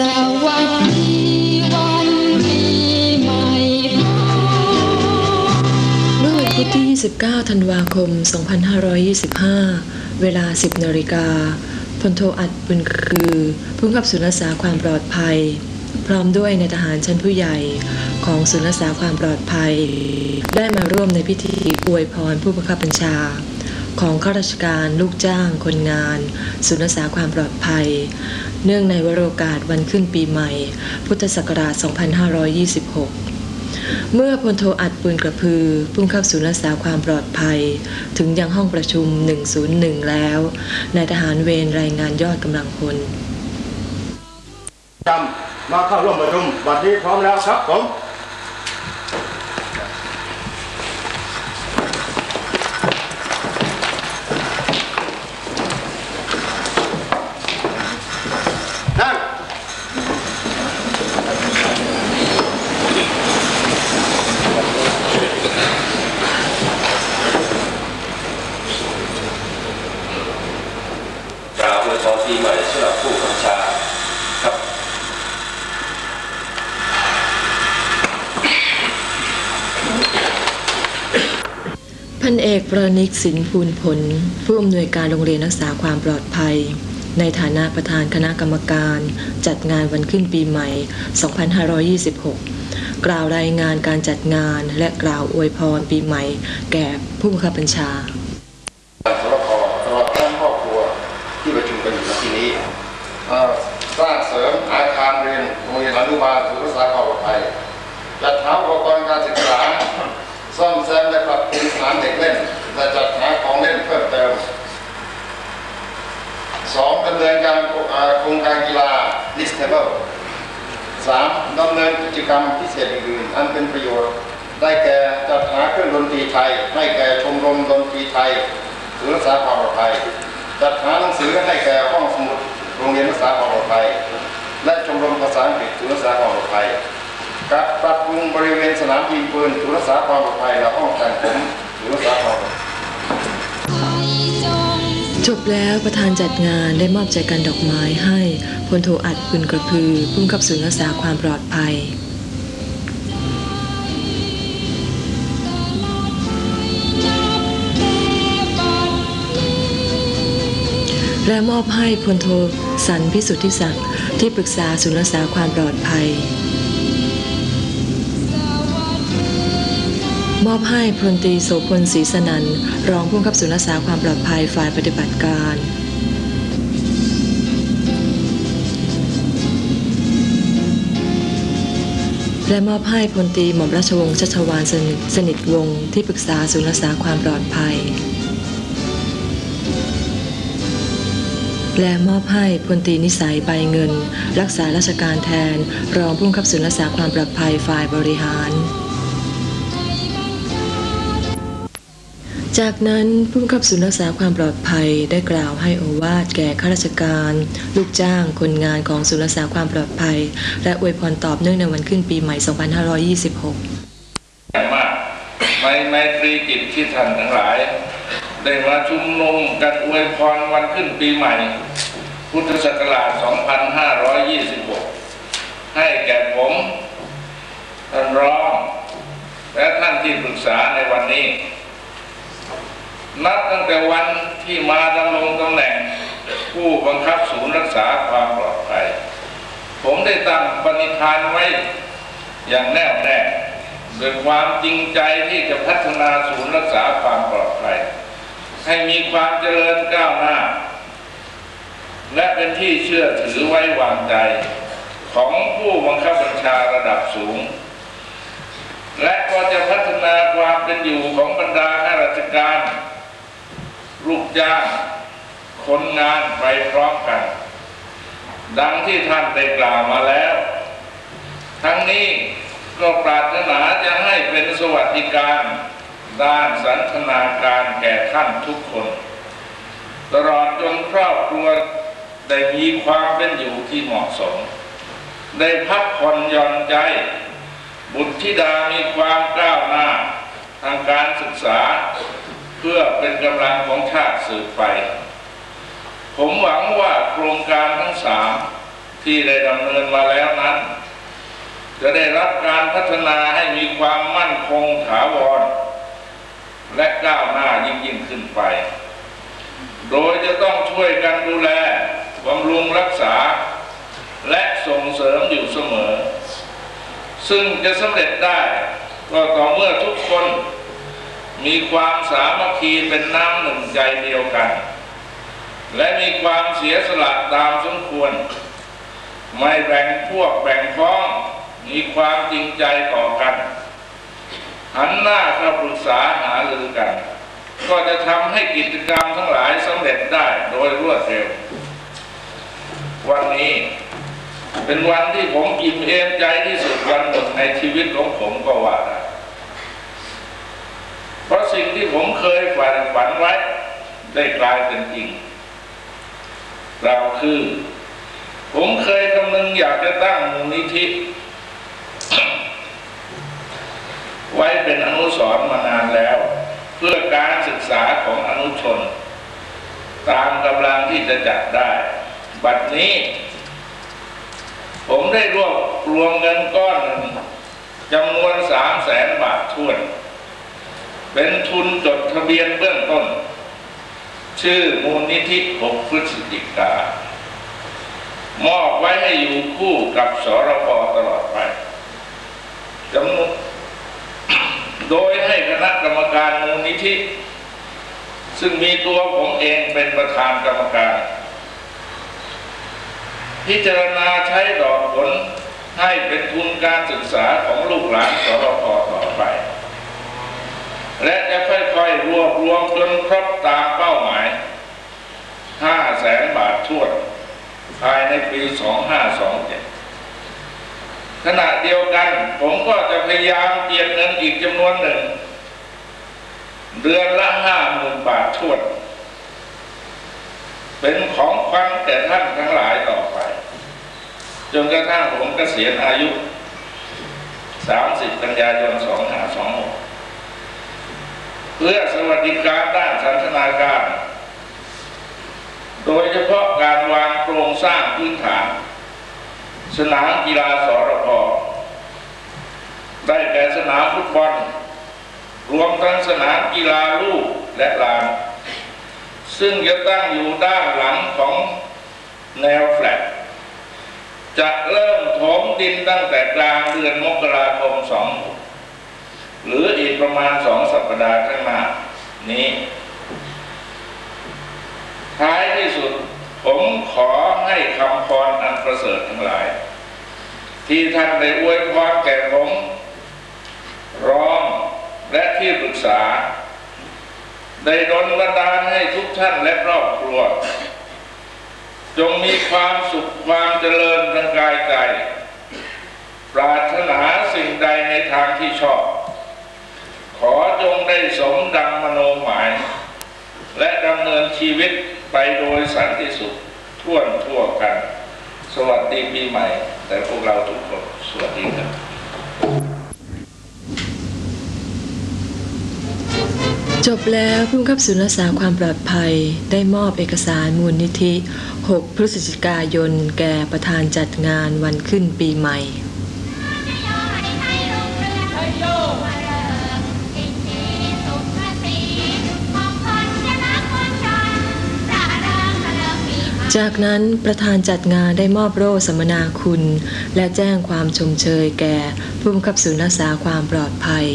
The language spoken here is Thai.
สวัสดีวันปีใหม่เมื่อวันพุธที่ 29 ธันวาคม 2525 เวลา 10 นาฬิกาพลโทอัดบุญคือผู้กำกับศูนย์รักษาความปลอดภัย พร้อมด้วยในายทหารชั้นผู้ใหญ่ของศูนย์รักษาความปลอดภัย ได้มาร่วมในพิธีอวยพรผู้บังคับบัญชา ของข้าราชการลูกจ้าง คนงาน ศูนย์รักษาความปลอดภัย เนื่องในวโรกาสวันขึ้นปีใหม่ พุทธศักราช 2526 เมื่อพลโทอัดปืนกระพือผู้บังคับศูนย์รักษาความปลอดภัย ถึงยังห้องประชุม 101 แล้วนายทหารเวรรายงานยอดกำลังพลจำมาเข้าร่วมประชุมบัดนี้พร้อมแล้วครับผม ลอวยพรปีใหม่สำหรับผู้ขับชาครับ พันเอกประนิกสินภูลผล ผู้อำนวยการโรงเรียนรักษาความปลอดภัย ในฐานะประธานคณะกรรมการ จัดงานวันขึ้นปีใหม่ 2526 กล่าวรายงานการจัดงานและกล่าวอวยพรปีใหม่ แก่ผู้บังคับบัญชา สรพตลอดทั้งครอบครัวที่ประชุมกันอยู่ณที่นี้เอ่อสร้างเสริมอาคารเรียน โรงเรียนอนุบาลศูนย์รักษาความปลอดภัยจัดหาอุปกรณ์การศึกษา ซ่อมแซมและปรับปรุงสนามเด็กเล่นและจัดหาของเล่นเพิ่มเติมสองดำเนินการโครงการกีฬา Listable สามดำเนินกิจกรรมพิเศษอื่นๆอันเป็นประโยชน์ ได้แก่จัดหาเครื่องดนตรีไทย ให้แก่ชมรมดนตรีไทยศูนย์รักษาความปลอดภัยจัดหาหนังสือให้แก่ห้องสมุดโรงเรียนรักษาความปลอดภัย และชมรมภาษาอังกฤษศูนย์รักษาความปลอดภัยกับปรับปรุงบริเวณสนามยิงปืนศูนย์รักษาความปลอดภัยและห้องแต่งผมศูนย์รักษาความปลอดภัยจบแล้วประธานจัดงานได้มอบใจกันดอกไม้ให้พลโทอัดปืนกระพือผู้กำกับศูนย์รักษาความปลอดภัยและมอบให้พลโทสันพิสุทธิศักดิ์ ที่ปรึกษาศูนย์รักษาความปลอดภัย มอบให้พลตรีโสพลศรีสนันรองผู้กำกับศูนย์รักษาความปลอดภัยฝ่ายปฏิบัติการและมอบให้พลตีหม่อมราชวงศ์ชัชวานสนิทสนิทวงศ์ที่ปรึกษาศูนย์รักษาความปลอดภัย และมอบให้พลตีนิสัยใบเงิน รักษาราชการแทน รองผู้กำกับศูนย์รักษาความปลอดภัยฝ่ายบริหาร จากนั้นผู้กำกับศูนย์รักษาความปลอดภัยได้กล่าวให้โอวาทแก่ข้าราชการ ลูกจ้างคนงานของศูนย์รักษาความปลอดภัย และอวยพรตอบเนื่องในวันขึ้นปีใหม่ 2526อย่างมากไมตรีจิตที่ท่านทั้งหลาย ได้มาชุมนุมกันอวยพรวันขึ้นปีใหม่ พุทธศักราช 2526 ให้แก่ผมท่านรองและท่านที่ปรึกษาในวันนี้ นับตั้งแต่วันที่มาดำรงตำแหน่ง ผู้บังคับศูนย์รักษาความปลอดภัย ผมได้ตั้งปณิธานไว้อย่างแน่วแน่ด้วยความจริงใจที่จะพัฒนาศูนย์รักษาความปลอดภัย ให้มีความเจริญก้าวหน้า และเป็นที่เชื่อถือไว้วางใจ ของผู้บังคับบัญชาระดับสูง และก็จะพัฒนาความเป็นอยู่ของบรรดาข้าราชการ ลูกจ้างคนงานไปพร้อมกัน ดังที่ท่านได้กล่าวมาแล้ว ทั้งนี้ก็ปรารถนาจะให้เป็นสวัสดิการ ด้านสันทนาการแก่ท่านทุกคน ตลอดจนครอบครัวได้มีความเป็นอยู่ที่เหมาะสม ได้พักผ่อนหย่อนใจ บุตรธิดามีความก้าวหน้าทางการศึกษา เพื่อเป็นกำลังของชาติสืบไป ผมหวังว่าโครงการทั้งสามทที่ได้ดำเนินมาแล้วนั้น จะได้รับการพัฒนาให้มีความมั่นคงถาวร และก้าวหน้ายิ่งยิ่งขึ้นไป โดยจะต้องช่วยกันดูแลบำรุงรักษา และส่งเสริมอยู่เสมอ ซึ่งจะสำเร็จได้ก็ต่อเมื่อทุกคน มีความสามัคคีเป็นน้ำหนึ่งใจเดียวกัน และมีความเสียสละตามสมควร ไม่แบ่งพวกแบ่งพ้อง มีความจริงใจต่อกัน หันหน้าเข้าปรึกษาหารือกัน ก็จะทำให้กิจกรรมทั้งหลายสำเร็จได้โดยรวดเร็ว วันนี้เป็นวันที่ผมอิ่มเอมใจที่สุดวันหนึ่งในชีวิตของผมก็ว่าได้เพราะสิ่งที่ผมเคยฝันฝันไว้ได้กลายเป็นจริง เราคือ ผมเคยคำนึงอยากจะตั้งมูลนิธิ ไว้เป็นอนุสร์มานานแล้ว เพื่อการศึกษาของอนุชน ตามกำลังที่จะจัดได้ บัดนี้ ผมได้รวบรวมเงินก้อนหนึ่งจำนวนสามแสนบาททวน เป็นทุนจดทะเบียนเบื้องต้น ชื่อมูลนิธิ6พฤศจิกามอบไว้ให้อยู่คู่กับสรพตลอดไปจำนวน โดยให้คณะกรรมการมูลนิธิ ซึ่งมีตัวผมเองเป็นประธานกรรมการ พิจารณาใช้ดอกผลให้เป็นทุนการศึกษาของลูกหลานสรพต่อไป และจะค่อยๆรวบรวมจนครบตามเป้าหมาย 5 แสนบาททั่วดภายในปี 2527 ขณะเดียวกัน ผมก็จะพยายามเจียดเงินอีกจำนวนหนึ่ง เดือนละห้าหมื่นบาททวด เป็นของขวัญแก่ท่านทั้งหลายต่อไป จนกระทั่งผมกเกษียณอายุ 30 กันยายน 2526 เพื่อสวัสดิการด้านสันทนาการ โดยเฉพาะการวางโครงสร้างพื้นฐาน สนามกีฬาสรพ ได้แก่สนามฟุตบอล รวมทั้งสนามกีฬาลูกและลาน ซึ่งจะตั้งอยู่ด้านหลังของแนวแฟลตจะเริ่มถมดินตั้งแต่กลางเดือนมกราคมสองหรืออีกประมาณสองสัปดาห์ข้างหน้านี้ ท้ายที่สุดผมขอให้คำพรอันประเสริฐทั้งหลาย ที่ท่านได้อวยพรแก่ผม ร้องและที่ปรึกษา ได้ดลบันดาลให้ทุกท่านและครอบครัว จงมีความสุขความเจริญทางกายใจ ปรารถนาสิ่งใดในทางที่ชอบ ขอจงได้สมดังมโนหมาย และดำเนินชีวิตไปโดยสันติสุขทั่วทั่วกัน สวัสดีปีใหม่ แต่พวกเราทุกคน สวัสดีครับ จบแล้วผู้บังคับศูนย์รักษาความปลอดภัยได้มอบเอกสารมูลนิธิ 6 พฤศจิกายน แก่ประธานจัดงานวันขึ้นปีใหม่ จากนั้นประธานจัดงานได้มอบโล่สัมมนาคุณ และแจ้งความชมเชยแก่ผู้บังคับศูนย์รักษาความปลอดภัย